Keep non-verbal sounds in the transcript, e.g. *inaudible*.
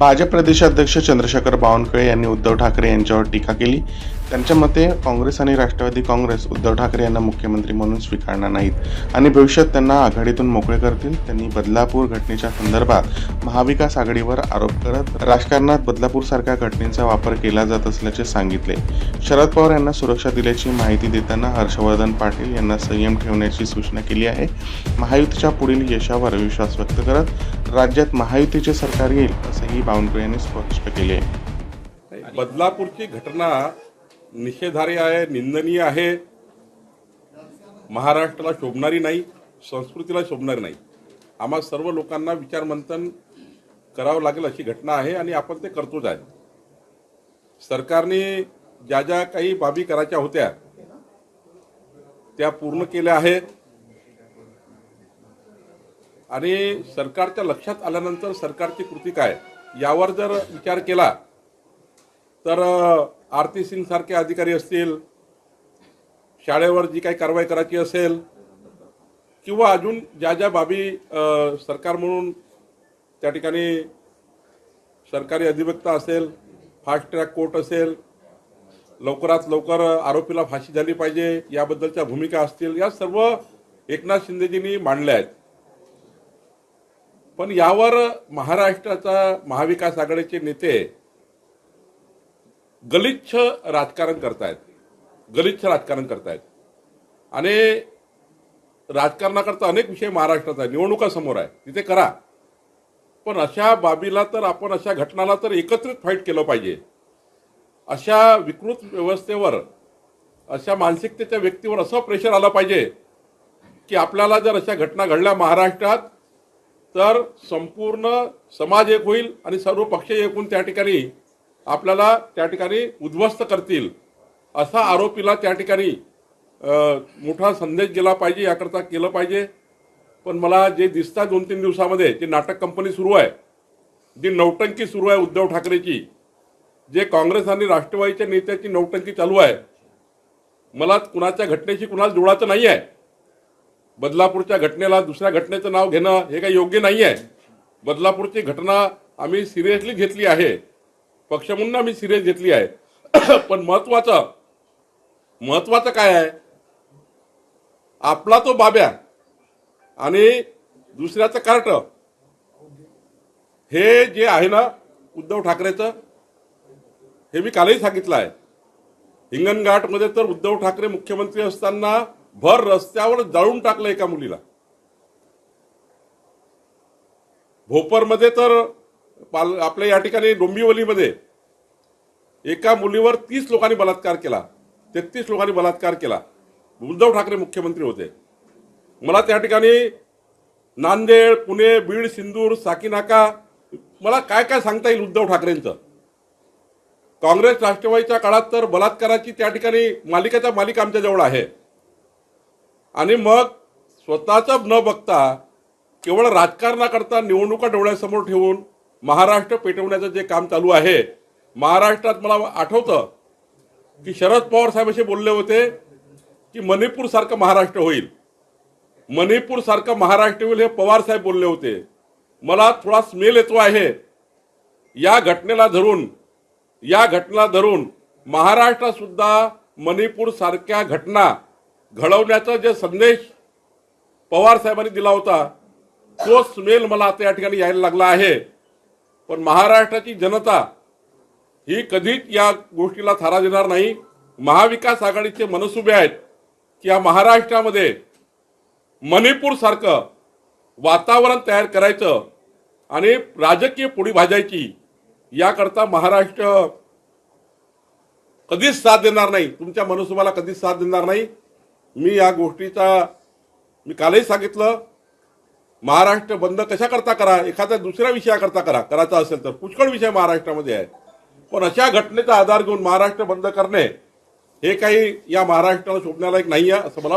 भाजप प्रदेशाध्यक्ष चंद्रशेखर बावनकुळे यांनी उद्धव ठाकरे यांच्यावर टीका केली. त्यांच्या मते काँग्रेस आणि राष्ट्रवादी काँग्रेस उद्धव ठाकरे यांना मुख्यमंत्री म्हणून स्वीकारणार नाहीत. आणि भविष्यात त्यांना आघाडीतून मोकळे करतील. त्यांनी बदलापूर घटनेच्या संदर्भात महाविकास आघाडीवर आरोप करत राजकारणात बदलापूरसारख्या घटनेचा वापर केला जात असल्याचे सांगितले. शरद पवार यांना सुरक्षा दिल्याची माहिती देताना हर्षवर्धन पाटील यांना संयम ठेवण्याची सूचना केली आहे. महायुतीच्या पुढील यशावर विश्वास व्यक्त करत राज्यात महायुतीचे सरकार येईल असंही बावनकुळे यांनी स्पष्ट केले. बदलापूरची घटना निषेधारी आहे निंदनीय आहे. महाराष्ट्राला शोभणारी नाही संस्कृतीला शोभणारी नाही. आम्हा सर्व लोकांना विचारमंथन करावं लागेल अशी घटना आहे आणि आपण ते करतोच आहे. सरकारने ज्या ज्या काही बाबी करायच्या होत्या त्या पूर्ण केल्या आहेत. आणि सरकारच्या लक्षात आल्यानंतर सरकारची कृती काय? यावर जर विचार केला तर आरती सिंग सारखे अधिकारी असतील शाळेवर जी काही कारवाई करायची असेल किंवा अजून ज्या ज्या बाबी सरकार म्हणून त्या ठिकाणी सरकारी अधिवक्ता असेल फास्ट ट्रॅक कोर्ट असेल लवकरात लवकर आरोपीला फाशी झाली पाहिजे याबद्दलच्या भूमिका असतील या सर्व एकनाथ शिंदेजींनी मांडल्या आहेत. पण यावर महाराष्ट्राचा महाविकास आघाडीचे नेते गलिच्छ राजकारण करतायत. गलिच्छ राजकारण करतायत. आणि राजकारणाकरता अनेक विषय महाराष्ट्राचा आहे निवडणुका समोर आहे तिथे करा. पण अशा बाबीला तर आपण अशा घटनाला तर एकत्रित फाईट केलं पाहिजे. अशा विकृत व्यवस्थेवर अशा मानसिकतेच्या व्यक्तीवर असं प्रेशर आलं पाहिजे की आपल्याला जर अशा घटना घडल्या महाराष्ट्रात तर संपूर्ण समाज एक होईल आणि सर्व पक्ष एकून त्या ठिकाणी आपल्याला त्या ठिकाणी उद्ध्वस्त करतील असा आरोपीला त्या ठिकाणी मोठा संदेश गेला पाहिजे याकरता केलं पाहिजे. पण मला जे दिसतात दोन तीन दिवसामध्ये जे नाटक कंपनी सुरू आहे जी नौटंकी सुरू आहे उद्धव ठाकरेची जे काँग्रेस आणि राष्ट्रवादीच्या नेत्याची नौटंकी चालू आहे मला कुणाच्या घटनेशी कुणाला जोडायचं नाही आहे बदलापूरच्या घटनेला दुसऱ्या घटनेचं नाव घेणं हे काही योग्य नाही आहे बदलापूरची घटना आम्ही सिरियसली घेतली आहे. पक्ष म्हणून आम्ही सिरियस घेतली आहे. *coughs* पण महत्वाचं महत्वाचं काय आहे? आपला तो बाब्या आणि दुसऱ्याचं कार्ट हे जे आहे ना उद्धव ठाकरेचं हे मी कालही सांगितलं आहे. हिंगणघाटमध्ये तर उद्धव ठाकरे मुख्यमंत्री असताना भर रस्त्यावर जाळून टाकलं एका मुलीला. भोपरमध्ये तर पाल आपल्या या ठिकाणी डोंबिवलीमध्ये एका मुलीवर तीस लोकांनी बलात्कार केला. तेहतीस लोकांनी बलात्कार केला. उद्धव ठाकरे मुख्यमंत्री होते. मला त्या ठिकाणी नांदेड पुणे बीड सिंदूर साकीनाका मला काय काय सांगता येईल उद्धव ठाकरेंचं? काँग्रेस राष्ट्रवादीच्या काळात तर बलात्काराची त्या ठिकाणी मालिकेचा मालिक आमच्याजवळ आहे. आणि मग स्वतःचं न बघता केवळ राजकारणाकरता निवडणुका डोळ्यासमोर ठेवून महाराष्ट्र पेटवण्याचं जे काम चालू आहे महाराष्ट्रात मला आठवतं की शरद पवार साहेब असे बोलले होते की मणिपूर सारखं महाराष्ट्र होईल. मणिपूर सारखं महाराष्ट्र होईल हे पवार साहेब बोलले होते. मला थोडा स्मेल येतो आहे. या घटनेला धरून या घटना धरून महाराष्ट्रात सुद्धा मणिपूर सारख्या घटना घडवण्याचा जे संदेश पवार साहेबांनी दिला होता तो स्मेल मला आता या ठिकाणी यायला लागला आहे. पण महाराष्ट्राची जनता ही कधीच या गोष्टीला थारा देणार नाही. महाविकास आघाडीचे मनसुबे आहेत की या महाराष्ट्रामध्ये मणिपूर सारखं वातावरण तयार करायचं आणि राजकीय पोळी भाजायची याकरता महाराष्ट्र कधीच साथ देणार नाही. तुमच्या मनसुबाला कधीच साथ देणार नाही. मी या गोष्टीचा मी कालही सांगितलं महाराष्ट्र बंद कशा करता करा? एखाद्या दुसऱ्या विषयाकरता करा. करायचा असेल तर. पुष्कळ विषय महाराष्ट्रामध्ये आहे पण अशा घटनेचा आधार घेऊन महाराष्ट्र बंद करणे हे काही या महाराष्ट्राला शोभण्यालायक नाही आहे असं मला